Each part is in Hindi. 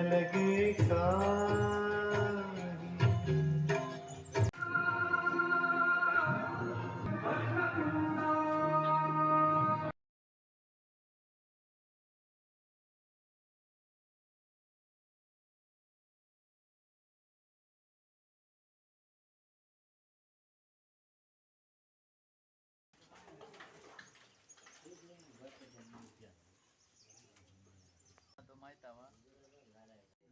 लगे का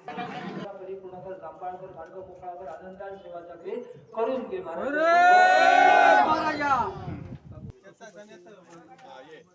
परिपूर्णकर जांभळकर गाडगं मोकळाकर आनंदान सेवा चाकरी करून घे महाराज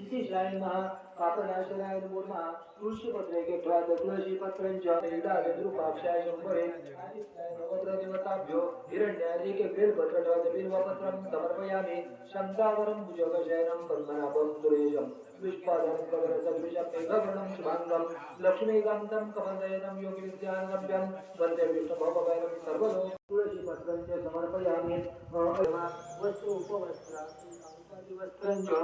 शिशिशाय नमः पापनाशनाय नमो नमः कृष्णपत्रे केत्वा तुळशी पत्रञ्च नीलागद्रुपाक्षाय शम्भरे नवग्रहदेवताभ्यो हिरण्यादिके बिल्वपत्रं बिल्वपत्रं समर्पयामि। शङ्कावरं भुजगशयनं पद्मनाभं सुरेशं विश्वादनं प्रवरसदृशं मेघवर्णं शुभाङ्गं। लक्ष्मीकान्तं कमलनयनं योगिविद्यानगम्यं वंदे विष्णुभवभयं सर्वतो तुळशीपत्रं च समर्पयामि। वस्तु उपवस्त्राणि Thank you.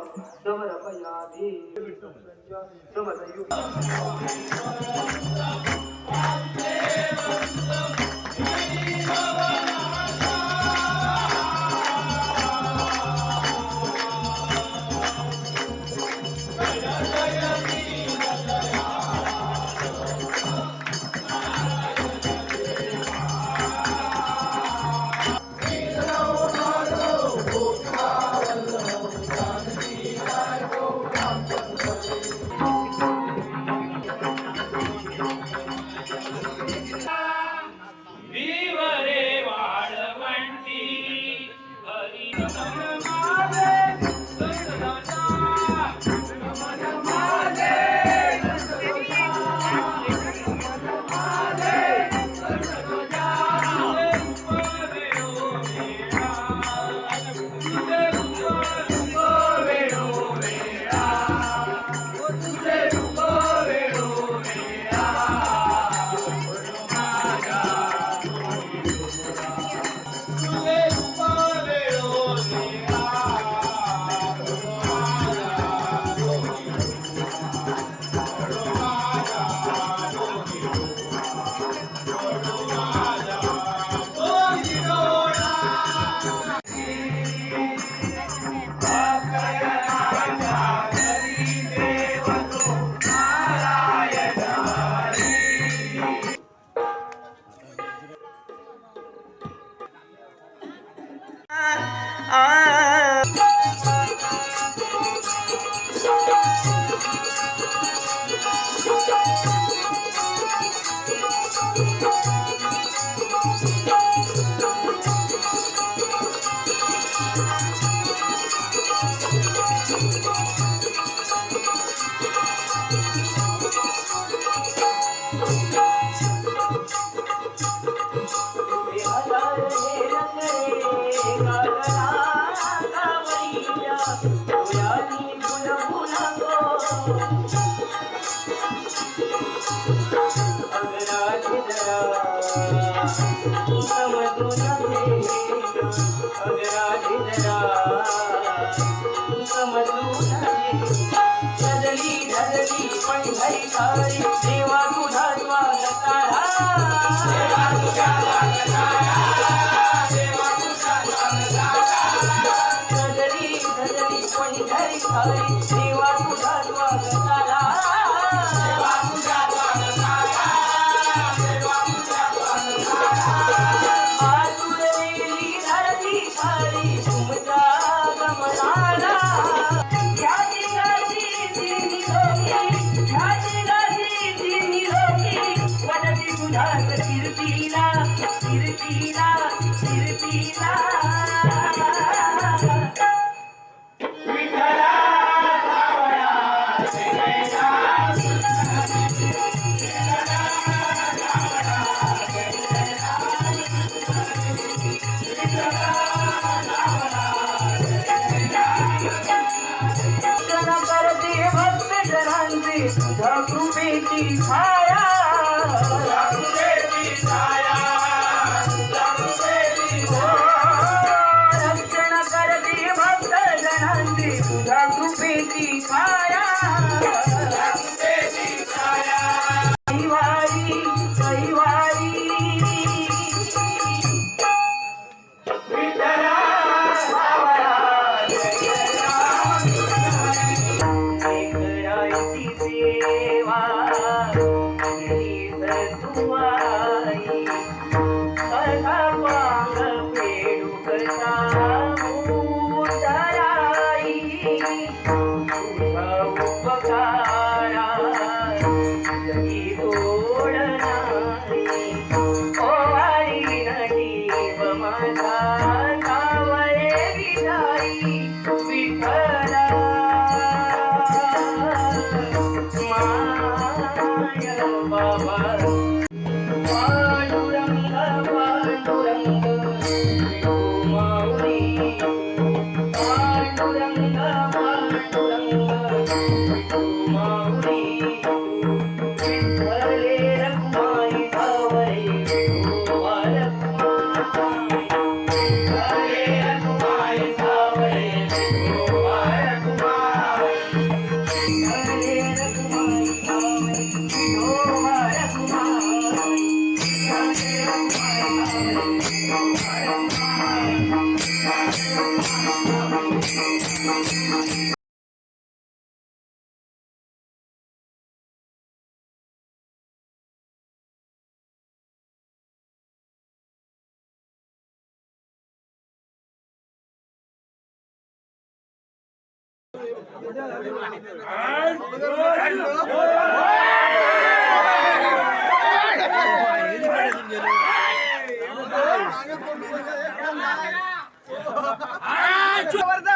देवा तुझा स्वागतारा धजरी धजरी তুমি কি ছায়া Deva. வருதா